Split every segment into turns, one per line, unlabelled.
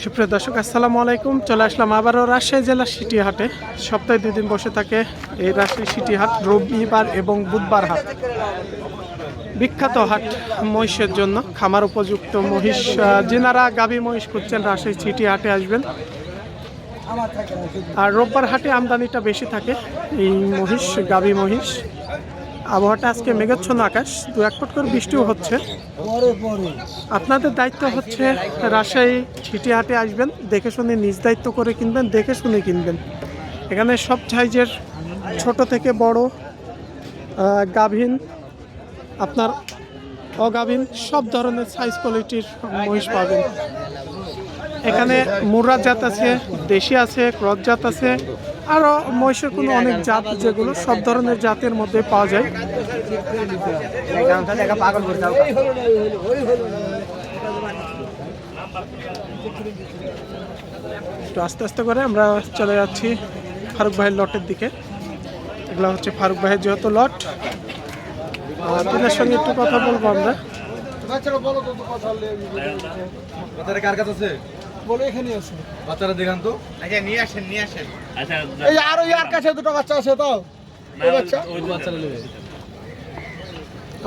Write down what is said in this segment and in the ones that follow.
সুপ্রিয় দর্শক, আসসালামু আলাইকুম। চলে আসলাম আবারও রাজশাহী জেলার সিটি হাটে সপ্তাহে দুই দিন বসে থাকে এই রাজশাহী সিটি হাট রবিবার এবং বুধবার হাট। বিখ্যাত হাট মহিষের জন্য। খামার উপযুক্ত মহিষ যেনারা গাভী মহিষ খুঁজছেন রাজশাহী সিটি হাটে আসবেন। আর রোববার হাটে আমদানিটা বেশি থাকে। এই মহিষ, গাভী মহিষ। আবহাওয়াটা আজকে মেঘাচ্ছন্ন আকাশ, দু এক ফুট করে বৃষ্টিও হচ্ছে। আপনাদের দায়িত্ব হচ্ছে রাজশাহী ছিটিহাটে আসবেন, দেখে শুনে নিজ দায়িত্ব করে কিনবেন, দেখে শুনে কিনবেন। এখানে সব সাইজের ছোট থেকে বড় গাভীন, আপনার অগাভীন, সব ধরনের সাইজ কোয়ালিটির মহিষ পাবেন। এখানে মুর্রা জাত আছে, দেশি আছে, ক্রস জাত আছে আরও মহিষের কোনো অনেক জাত যেগুলো সব ধরনের জাতের মধ্যে পাওয়া যায়। একটু আস্তে আস্তে করে আমরা চলে যাচ্ছি ফারুক ভাইয়ের লটের দিকে। এগুলো হচ্ছে ফারুক ভাইয়ের যেহেতু লট আর সঙ্গে একটু কথা বলব আমরা।
কার কাছে আছে?
বলে এখানে আছে
বাচ্চারা দেখান তো।
আচ্ছা নিয়ে আসেন নিয়ে আসেন। আচ্ছা
এই আরও ইয়ার কাছে দুটো বাচ্চা আছে তো ওই বাচ্চা।
ওই বাচ্চারা নেবে।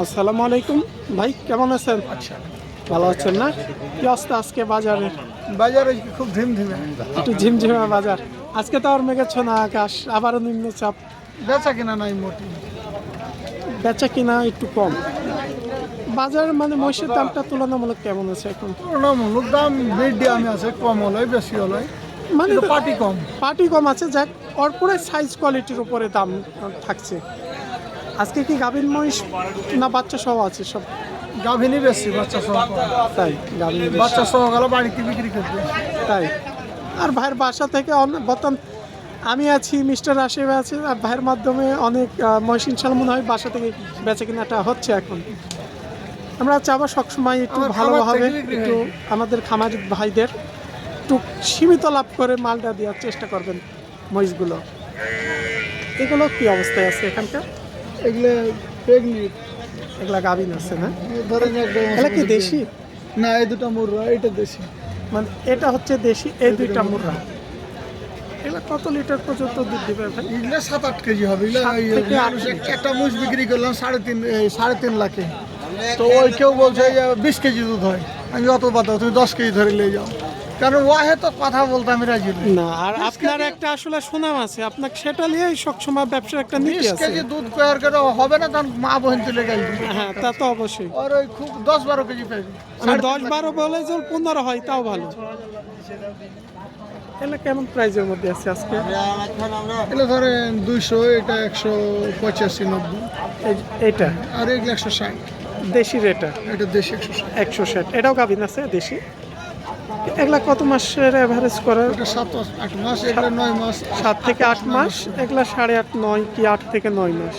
আসসালামু আলাইকুম। ভাই কেমন আছেন? আচ্ছা। ভালো আছেন না? কি অবস্থা আজকে বাজারে
বাজারে খুব ধিমে
একটু ঝিমঝিমা বাজার। আজকে তো আর মেঘাচ্ছন্ন আকাশ আবারও নিম্নচাপ।
বেচা কিনা নাই মোটি
বেচা কিনা একটু কম। বাজার মানে মহিষের দামটা তুলনামূলক কেমন আছে এখন?
তুলনামূলক দাম মিডিয়ামে আছে কম হলে বেশি হলে
মানে
পার্টি কম।
পার্টি কম আছে যাক অর্পণের সাইজ কোয়ালিটির উপরে দাম থাকছে। আজকে কি গাভীর মহিষ না বাচ্চা সহ আছে সব?
গাভিনী বেশি বাচ্চা সহ
তাই গাভীর
বাচ্চা সহ গেলে বাড়িতে বিক্রি করবে।
তাই। আর ভাইয়ের বাসা থেকে অনেক বর্তমান আমি আছি মিস্টার রাশিব আছে আর ভাইয়ের মাধ্যমে অনেক আহ, মহিষ ইনশাল্লাহ মনে হয় বাসা থেকে বেচা কেনাটা হচ্ছে এখন। আমরা চাবো সবসময় একটু ভালোভাবে একটু আমাদের খামারি ভাইদের একটু সীমিত লাভ করে মালটা দেওয়ার চেষ্টা করবেন মহিষগুলো। এগুলো কি অবস্থায় আছে এখানকার?
এগুলো প্রেগনেন্ট
এগুলা গাভিন আছে না?
ধরেন
এগুলা কি দেশি?
না এই দুটো মুররা এটা দেশি।
মানে এটা হচ্ছে দেশি এই দুইটা মুররা এগুলা কত লিটার পর্যন্ত দুধ দিবে ভাই?
এগুলো সাত আট কেজি হবে। এগুলো একটা মুষ বিক্রি করলাম সাড়ে তিন সাড়ে তিন লাখে। তো ওই কেউ বলছে যে বিশ কেজি দুধ হয়। আমি অত বাদ তুমি দশ কেজি ধরে নিয়ে যাও। কারণ ওয়াহে তো কথা বলতে আমি রাজি
না আর আপনার একটা আসলে সুনাম আছে আপনাকে সেটা নিয়েই সবসময় ব্যবসার একটা নীতি আছে।
কেজি দুধ তৈরি করে হবে না তখন মা বোন তুলে গেল।
হ্যাঁ তা তো অবশ্যই।
আর ওই খুব দশ বারো কেজি পাইবে
মানে দশ বারো বলে যে পনেরো হয় তাও ভালো। এগুলো কেমন প্রাইজের মধ্যে আছে আজকে?
এগুলো ধরেন দুইশো এটা একশো পঁচাশি নব্বই।
এইটা?
আর এগুলো একশো ষাট।
দেশি রেটা
এটা দেশি একশো ষাট।
একশো ষাট। এটাও গাভিন আছে দেশি? এগুলা কত মাসের অ্যাভারেজ
এটা সাত মাস আট মাস এগুলো নয় মাস।
সাত থেকে আট মাস এগুলা সাড়ে আট নয় কি আট থেকে নয় মাস।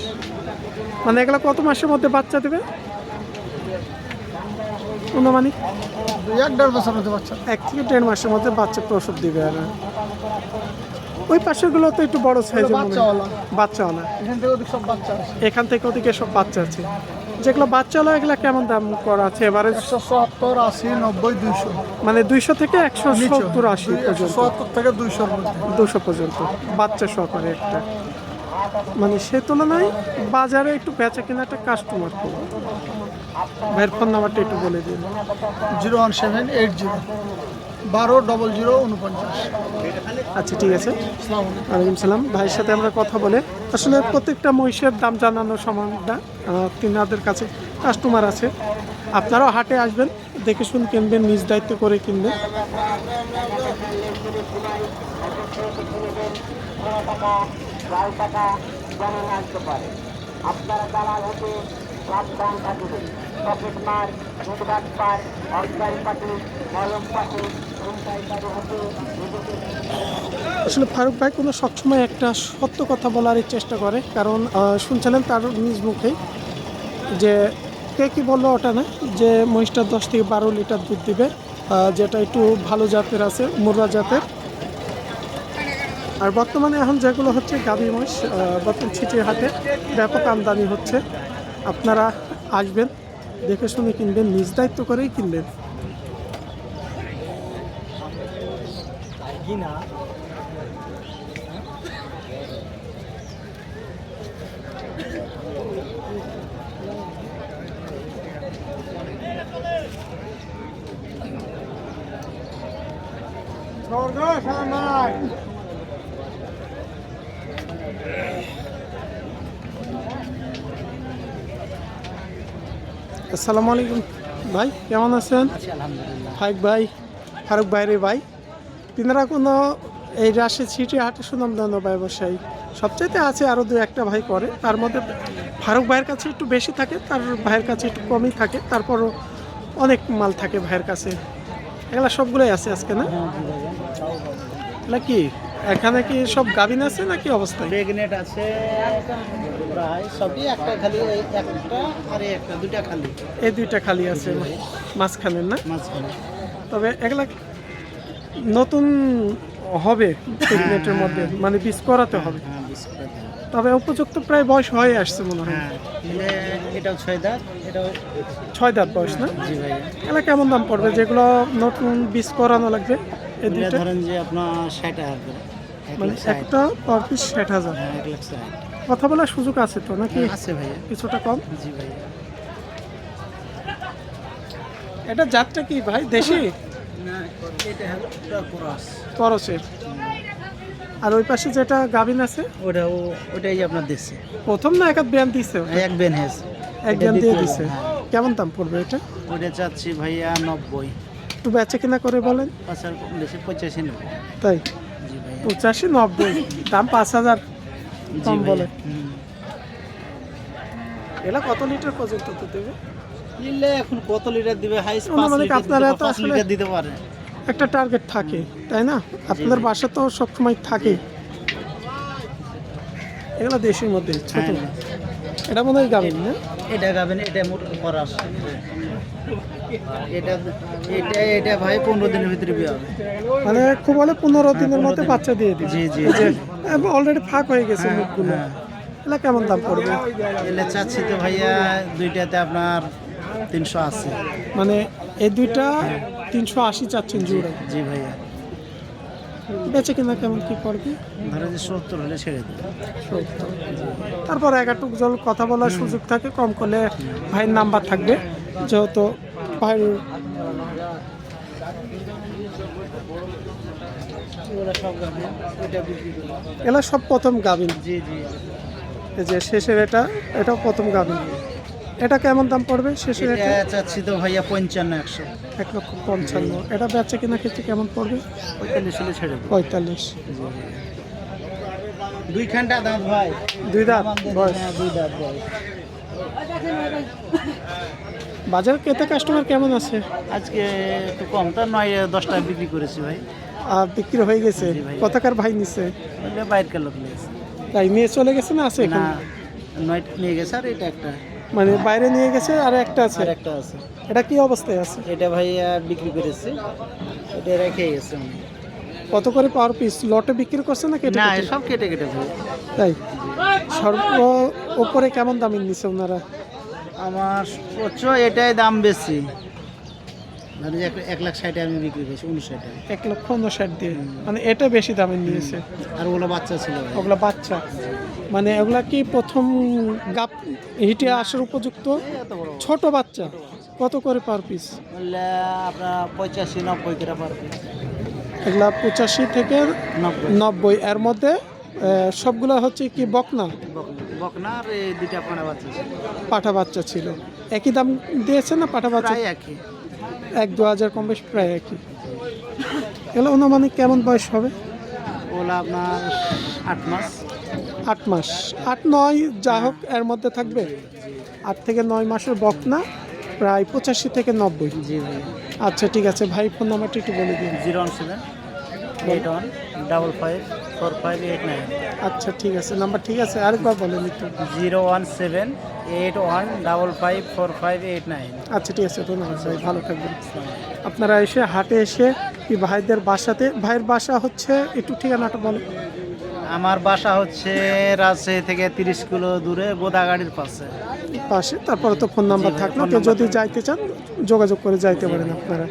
মানে এগুলা কত মাসের মধ্যে বাচ্চা দেবে? অনুমানিক?
এক দেড় বছর মধ্যে বাচ্চা।
এক থেকে দেড় মাসের মধ্যে বাচ্চা প্রসব দিবে আর। ওই পাশেগুলো তো একটু বড় সাইজের মনে
বাচ্চাওয়ালা।
বাচ্চাওয়ালা।
এখান থেকে ওদিক সব বাচ্চা আছে।
এখান থেকে ওদিকে সব বাচ্চা আছে। যেগুলো বাচ্চাওয়ালা এগুলো কেমন দাম করা আছে? এবারে
একশো সত্তর আশি নব্বই দুইশো।
মানে দুইশো থেকে একশো সত্তর আশি পর্যন্ত।
সত্তর থেকে মধ্যে।
দুশো পর্যন্ত। বাচ্চা সহকারে একটা। মানে সে তুলনায় বাজারে একটু বেচা কেনাটা কাস্টমার কম ভাইয়ের ফোন নাম্বারটা একটু বলে দিন।
Zero one seven eight zero. বারো ডবল জিরো উনপঞ্চাশ
আচ্ছা ঠিক আছে। ওয়ালাইকুম সালাম। ভাইয়ের সাথে আমরা কথা বলে আসলে প্রত্যেকটা মহিষের দাম জানানো সমানটা তিনাদের কাছে কাস্টমার আছে। আপনারাও হাটে আসবেন দেখে শুন কিনবেন নিজ দায়িত্ব করে কিনবেন।
আপনারা দালাল হতে মার অর্গারি পাটি মলম হতে, নিজেকে
আসলে ফারুক ভাই কোনো সবসময় একটা সত্য কথা বলারই চেষ্টা করে, কারণ শুনছিলেন তার নিজ মুখেই যে কে কি বলল ওটা না, যে মহিষটা দশ থেকে বারো লিটার দুধ দিবে যেটা একটু ভালো জাতের আছে মুর্রা জাতের। আর বর্তমানে এখন যেগুলো হচ্ছে গাভী মহিষ বর্তমান ছিটির হাটে ব্যাপক আমদানি হচ্ছে। আপনারা আসবেন দেখে শুনে কিনবেন নিজ দায়িত্ব করেই কিনবেন।
কিনা
আসসালামু আলাইকুম। ভাই কেমন আছেন? ফাইক ভাই ফারুক ভাইরে ভাই। তিনারা কোনো এই রাশি সিটি হাটে সুনামধন্য ব্যবসায়ী। সবচাইতে আছে আরও দু একটা ভাই করে। তার মধ্যে ফারুক ভাইয়ের কাছে একটু বেশি থাকে তার ভাইয়ের কাছে একটু কমই থাকে। তারপরও অনেক মাল থাকে ভাইয়ের কাছে। এগুলা সবগুলোই আছে আজকে না? এগুলা কি? এখানে কি সব গাভিন আছে নাকি অবস্থা
বেগনেট আছে প্রায় সবই একটা খালি এই একটা আর একটা দুটা খালি।
এই দুইটা খালি আছে মাঝখানের না?
মাঝখানে।
তবে এগুলা নতুন হবে প্রেগনেন্টের মধ্যে মানে বীজ করাতে হবে।
হ্যাঁ বিস্কুট আছে।
তবে উপযুক্ত প্রায় বয়স হয়ে আসছে মনে হয়।
হ্যাঁ এটাও ছয় দাঁত এটাও
ছয় দাঁত বয়স না? এগুলা কেমন দাম পড়বে? যেগুলো নতুন বীজ করানো লাগবে এই দুইটা?
ধরেন যে আপনার ষাট হাজার।
মানে একটা পার পিস ষাট হাজার।
হ্যাঁ এক লাখ ষাট।
কথা বলার সুযোগ আছে তো নাকি?
আছে ভাইয়া।
কিছুটা কম?
জি ভাইয়া।
এটা জাতটা কি ভাই দেশি? করসের। আর ওই পাশে যেটা গাভিন আছে?
ওটাও ওটাই আপনার দেশে।
প্রথম না এক ব্যায়াম দিছে?
এক বেন হেস
এক ব্যায়াম দিয়ে দিছে। কেমন দাম পড়বে এটা?
ওটা চাচ্ছি ভাইয়া নব্বই।
একটু বেচে কিনা করে বলেন।
পঁচাশি নেব
তাই? পঁচাশি নব্বই। দাম পাঁচ হাজার কম বলে। এলা কত লিটার পর্যন্ত তো দেবে?
নিলে এখন কত লিটার দিবে?
অনুমানিক আপনারা তো আসলে-
দিতে পারে।
একটা টার্গেট থাকে তাই না? আপনাদের বাসা তো সবসময় থাকে। এগুলো দেশের মধ্যে ছোট।
হ্যাঁ।
এটা মনে হয় গাভিন না?
এটা গাবেন এটা মোট করাস এটা এটা এটা ভাই পনেরো দিনের ভিতরে বিয়ে হবে।
মানে খুব হলে পনেরো দিনের মধ্যে বাচ্চা দিয়ে
জি, জি,
অলরেডি ফাঁক হয়ে গেছে
হ্যাঁ,
মুখগুলো।
হ্যাঁ।
এগুলো কেমন দাম পড়বে?
এলে চাচ্ছি তো ভাইয়া দুইটাতে আপনার তিনশো আশি।
মানে এই দুইটা তিনশো আশি চাচ্ছেন জুড়ে।
জি ভাইয়া।
বেচে কিনা কেমন কি পড়বে
ধরো যে সত্তর হলে ছেড়ে দেবে
সত্তর। তারপর একাটুক জল কথা বলার সুযোগ থাকে কম করলে ভাইয়ের নাম্বার থাকবে যেহেতু ভাইয়ের
করব
এলা সব প্রথম গাভিন।
জি জি।
যে শেষের এটা এটাও প্রথম গাভিন। এটা কেমন দাম পড়বে শেষের
এটা
এটা?
চাচ্ছি তো ভাইয়া পঞ্চান্ন একশো।
এক লক্ষ পঞ্চান্ন। এটা বেচা কিনা ক্ষেত্রে কেমন পড়বে?
পঁয়তাল্লিশ হলে ছেড়ে
পঁয়তাল্লিশ।
দুই খানটা দাঁত ভাই।
দুই দাঁত? বয়স?
হ্যাঁ দুই দাঁত বয়স।
বাজার ক্রেতা কাস্টমার কেমন আছে?
আজকে একটু কম তো নয় দশটা বিক্রি করেছি ভাই।
আর বিক্রি হয়ে গেছে। কতকার ভাই নিছে?
বাইরের লোক নিয়েছে।
তাই নিয়ে চলে গেছে না আছে
না নয় নিয়ে গেছে আর এটা একটা।
মানে বাইরে নিয়ে গেছে আর একটা আছে।
আর একটা আছে।
এটা কি অবস্থায় আছে?
এটা ভাইয়া বিক্রি করেছে। এটা রেখে গেছে
কত করে পার পিস লটে বিক্রি করছে না কেটে
না সব কেটে কেটে ভাই।
তাই? সর্ব উপরে কেমন দামে নিচ্ছে ওনারা?
আমার উচ্চ এটাই দাম বেশি। মানে এক লাখ ষাটে আমি বিক্রি করেছি উনষাটে
এক লক্ষ উনষাট দিয়ে। মানে এটা বেশি দামে নিয়েছে।
আর ওগুলো বাচ্চা ছিল।
ওগুলা বাচ্চা। মানে ওগুলা কি প্রথম গাপ হিটে আসার উপযুক্ত? ছোট বাচ্চা। কত করে পার পিস?
বললে আপনার পঁচাশি নব্বই করে পারবে
এগুলা পঁচাশি থেকে
নব্বই।
এর মধ্যে সবগুলা হচ্ছে কি বকনা?
বকনা- আর দুইটা পানা বাচ্চা
পাঠা বাচ্চা ছিল। একই দাম দিয়েছে না পাঠা বাচ্চা?
একই।
এক দু হাজার কম বেশ প্রায় একই। এগুলো অনুমানিক কেমন বয়স হবে?
ওগুলো আপনার আট মাস।
আট মাস। আট নয় যা হোক এর মধ্যে থাকবে? আট থেকে নয় মাসের বকনা প্রায় পঁচাশি থেকে নব্বই।
জি ভাই
আচ্ছা ঠিক আছে। ভাই ফোন নাম্বারটা একটু বলে দিন।
Zero one seven eight one double five four five eight nine
আচ্ছা ঠিক আছে নাম্বার ঠিক আছে আরেকবার বলেন একটু।
Zero one seven eight one double five four five eight nine
আচ্ছা ঠিক আছে ধন্যবাদ ভাই ভালো থাকবেন। আপনারা এসে হাটে এসে এই ভাইদের বাসাতে ভাইয়ের বাসা হচ্ছে একটু ঠিকানাটা বলেন।
আমার বাসা হচ্ছে রাজশাহী থেকে তিরিশ কিলো দূরে বোদাগাড়ির পাশে।
পাশে তারপরে তো ফোন নাম্বার থাকল কেউ যদি যাইতে চান যোগাযোগ করে যাইতে পারেন আপনারা।